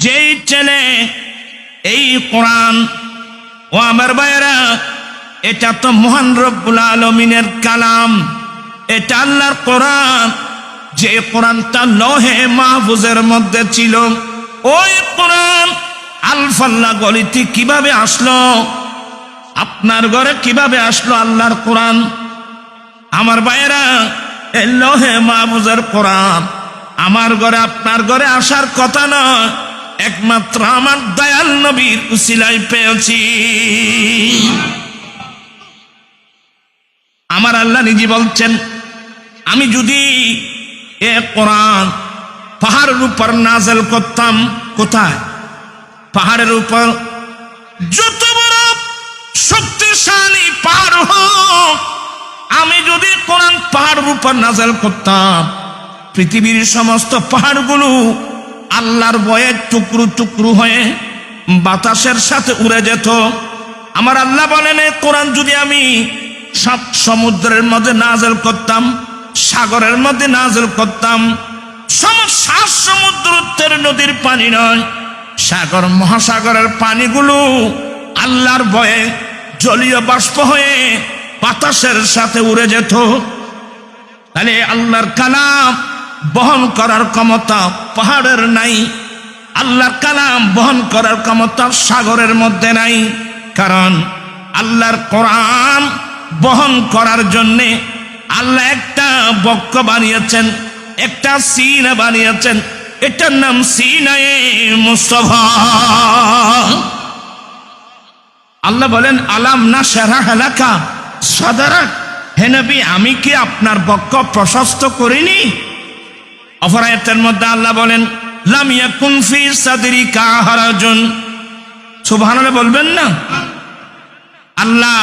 যেই ছেলে এই কোরআন, ও আমার ভাইয়েরা, এটা তো মহান রব্বুল আলমিনের কালাম। এটা আল্লাহর কোরআন। যে কোরআনটা লহে মাহফুজের মধ্যে ছিল, ওই কোরআন আলফাল্লা গলিতে কীভাবে আসলো? আপনার ঘরে কীভাবে আসলো আল্লাহর কোরআন? আমার ভাইয়েরা লহে মাহফুজের কোরআন আমার ঘরে, আপনার ঘরে আসার কথা নয়। একমাত্র আমার দয়াল নবীর উসিলাই পেয়েছি। আমার আল্লাহ নিজে বলছেন, আমি যদি এ কোরআন পাহাড়ের উপর নাজেল করতাম, কোথায়? পাহাড়ের উপর যত বড় শক্তিশালী পাহাড় হোক, আমি যদি কোরআন পাহাড়ের উপর নাজেল করতাম, পৃথিবীর সমস্ত পাহাড়গুলো আল্লাহর বয়ে টুকরু টুকরু হয়ে বাতাসের সাথে উড়ে যেত। আমার আল্লাহ বলেন কোরআন যদি আমি সাত সমুদ্রের মধ্যে নাজেল করতাম, সাগরের মধ্যে নাজেল করতাম সাত সমুদ্র উত্তর নদীর পানি নয়, সাগর, মহাসাগরের পানিগুলো আল্লাহর ভয়ে জলীয় বাষ্প হয়ে বাতাসের সাথে উড়ে যেত। তাহলে আল্লাহর কালাম বহন করার ক্ষমতা পাহাড়ের নাই। আল্লাহর কালাম বহন করার ক্ষমতা সাগরের মধ্যে নাই। কারণ আল্লাহর কোরআন বহন করার জন্যে আল্লাহ একটা বক্ষ বানিয়েছেন, একটা সিন বানিয়েছেন। এটার নাম সিনায়ে মুস্তফা। আল্লাহ বলেন, আলাম না সেরা এলাকা সদারা হেনবি আমি কি আপনার বক্ষ প্রশস্ত করিনি? অপরায়তের মধ্যে আল্লাহ বলেন, লাম ইয়াকুন ফি সাদরি কাহারাজন বলবেন না। আল্লাহ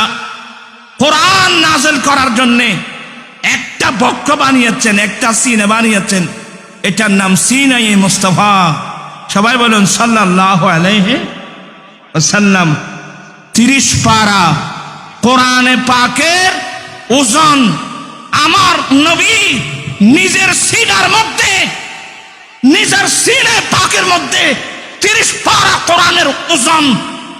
কোরআন করার একটা বক্ষ বানিয়েছেন, একটা সিনে বানিয়েছেন। এটার নাম সিনাই মুস্তফা। সবাই বলুন পারা কোরআনে পাকের ওজন আমার নবী নিজের সিনার মধ্যে নিজের সিনে পাকের মধ্যে তিরিশ পারা কোরআনের ওজন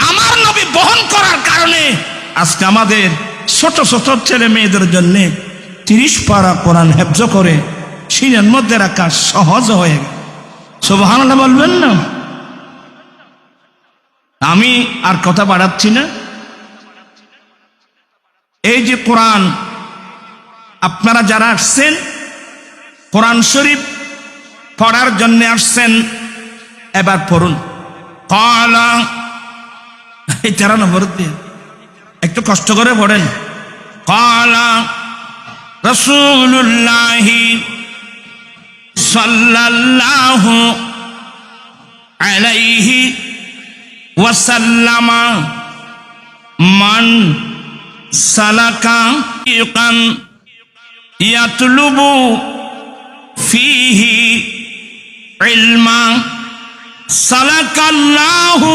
আমার নবী বহন করার কারণে আজকে আমাদের ছোট ছোট ছেলে মেয়েদের জন্য তিরিশ পারা কোরআন হেফজ করে সিনের মধ্যে রাখা সহজ হয়ে গেল। সোভান বলবেন না? আমি আর কথা বাড়াচ্ছি না। এই যে কোরআন, আপনারা যারা আসছেন, কোরআন শরীফ পড়ার জন্য আসছেন। এবার পড়ুন। কলা। এই তেরো নম্বর দিয়ে। একটু কষ্ট করে পড়েন। কলা। রসুল্লাহি সাল্লাল্লাহু আলাইহি ওয়াসাল্লামা মান সালাকা ইয়াতলুবু ফিহি ইলমা সালাকাল্লাহু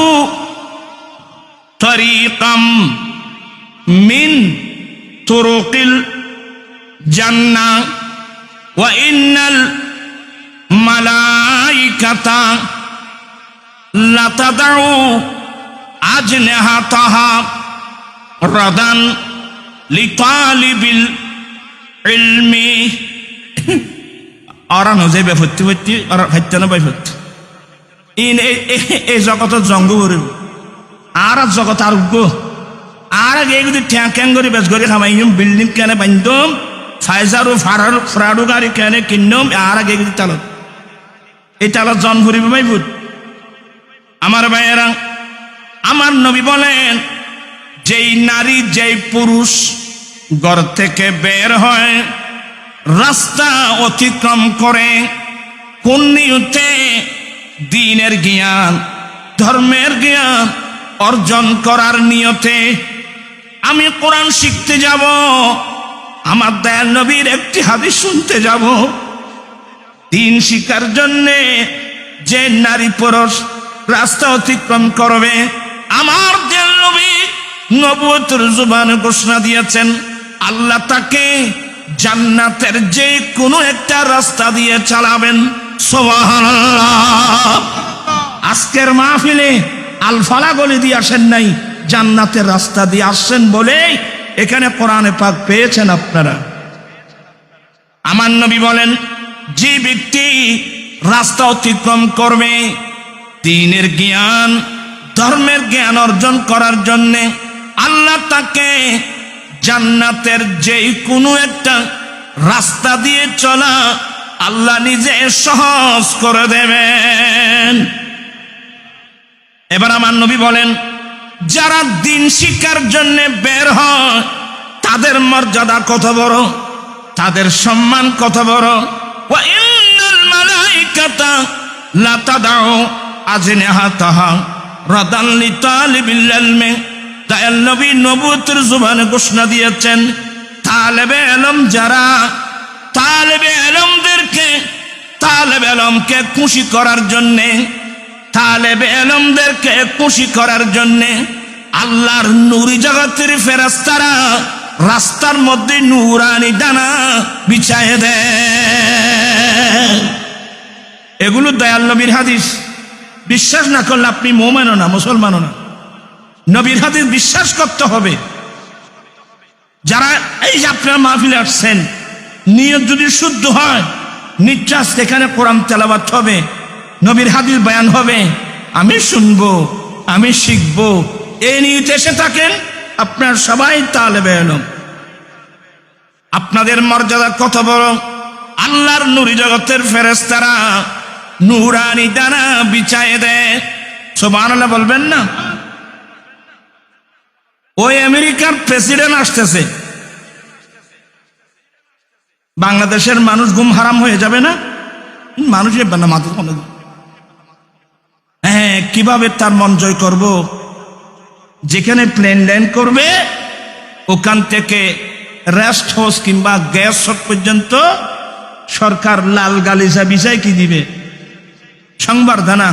তরিকাম মিন তুরুকিল জান্নাহ ওয়া ইন্নাল মালাইকাতা লাতাদাউ আজনেহাতাহা রদান লিতালিবিল ইলমি। অরা নজেবে ভর্তি ভর্তি অরা হত্যা না বাই ভর্তি ইন এই- জগতত জঙ্গ করিব। আর জগত আর উগ্র আর আগে যদি ঠ্যাং ঠ্যাং করে বেশ করে খামাইম বিল্ডিং কেনে বান্ধম, ফাইজারু, ফারার ফ্রাডু গাড়ি কেনে কিনম আর আগে যদি তালত। এই তালত জন ভরিব মাই ভূত। আমার ভাইয়েরা, আমার নবী বলেন, যেই নারী, যেই পুরুষ ঘর থেকে বের হয় রাস্তা অতিক্রম করে কোন নিয়তে দিনের জ্ঞান, ধর্মের জ্ঞান অর্জন করার নিয়তে আমি কোরআন শিখতে যাব, আমার দয়াল নবীর একটি হাদিস শুনতে যাব। দিন শিকার জন্যে যে নারী পুরুষ রাস্তা অতিক্রম করবে, আমার দেল নবী নবুয়তের জুবানে ঘোষণা দিয়েছেন, আল্লাহ তাকে জান্নাতের যে কোনো একটা রাস্তা দিয়ে চালাবেন। আজকের মাহফিলে আলফালা গলি দিয়ে আসেন নাই, জান্নাতের রাস্তা দিয়ে আসছেন বলেই এখানে কোরআনে পাক পেয়েছেন আপনারা। আমার নবী বলেন, যে ব্যক্তি রাস্তা অতিক্রম করবে, দিনের জ্ঞান, ধর্মের জ্ঞান অর্জন করার জন্যে আল্লাহ তাকে জান্নাতের যেই কোনো একটা রাস্তা দিয়ে চলা, আল্লাহ নিজে সহজ করে দেবেন। এবার আমার নবী বলেন, যারা দিন শিকার জন্য বের হয়, তাদের মর্যাদা কত বড়? তাদের সম্মান কত বড়? ওয়া ইন্নাল মালাইকাতা লা তাদাউ আজনিহাতাহা রাদান লিতালিবিল ইলমি দয়াল নবী নবুয়তের জুবানে ঘোষণা দিয়েছেন, তালেবে এলম যারা, তালেবে এলমদেরকে তালেবে এলমকে খুশি করার জন্যে, তালেবে এলমদেরকে খুশি করার জন্যে আল্লাহর নুরি জগতের ফেরাস্তারা রাস্তার মধ্যে নুরানি ডানা বিছায় দেয়। এগুলো দয়াল নবীর হাদিস। বিশ্বাস না করলে আপনি মোমেনও না, মুসলমানও না। নবীর হাদিস বিশ্বাস করতে হবে। যারা এই যে আপনার মাহফিলে আসছেন, নিয়ত যদি শুদ্ধ হয় নিশ্বাস এখানে কোরআন তেলাবাত হবে, নবীর হাদিস বয়ান হবে। আমি শুনব, আমি শিখব। এই নিয়ত এসে থাকেন, আপনার সবাই তালে বেরোন আপনাদের মর্যাদা কত বড়? আল্লাহর নুরি জগতের ফেরেস্তারা নুরানি দানা বিছায় দেয়। সোবান বলবেন না? ওই আমেরিকার প্রেসিডেন্ট আসতেছে। বাংলাদেশের মানুষ গুম হারাম হয়ে যাবে না? মানুষ এবার না মাথা হ্যাঁ কীভাবে তার মন জয় করব? যেখানে প্লেন ল্যান্ড করবে, ওখান থেকে রেস্ট হাউস কিংবা গ্যাস পর্যন্ত সরকার লাল গালিসা বিষয় কি দিবে? সংবর্ধনা।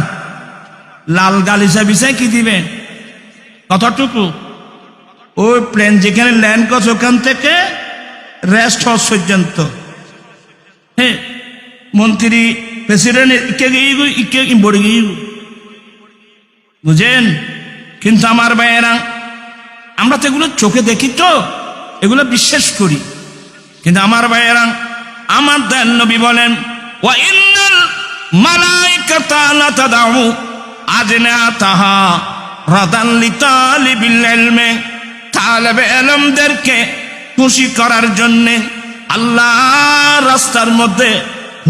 লাল গালিসা বিষয় কি দিবে? কতটুকু? ওই প্লেন যেখানে ল্যান্ড করছে ওখান থেকে রেস্ট হাউস পর্যন্ত। হ্যাঁ মন্ত্রী প্রেসিডেন্ট গিয়ে বুঝেন? কিন্তু আমার ভাইয়েরা, আমরা তো এগুলো চোখে দেখি তো, এগুলো বিশ্বাস করি। কিন্তু আমার ভাইয়েরা, আমার দেন নবী বলেন লা তাদাউ আজনাতাহা রাদান লিতালিবিল ইলমি। তালেবে এলমদেরকে খুশি করার জন্যে আল্লাহ রাস্তার মধ্যে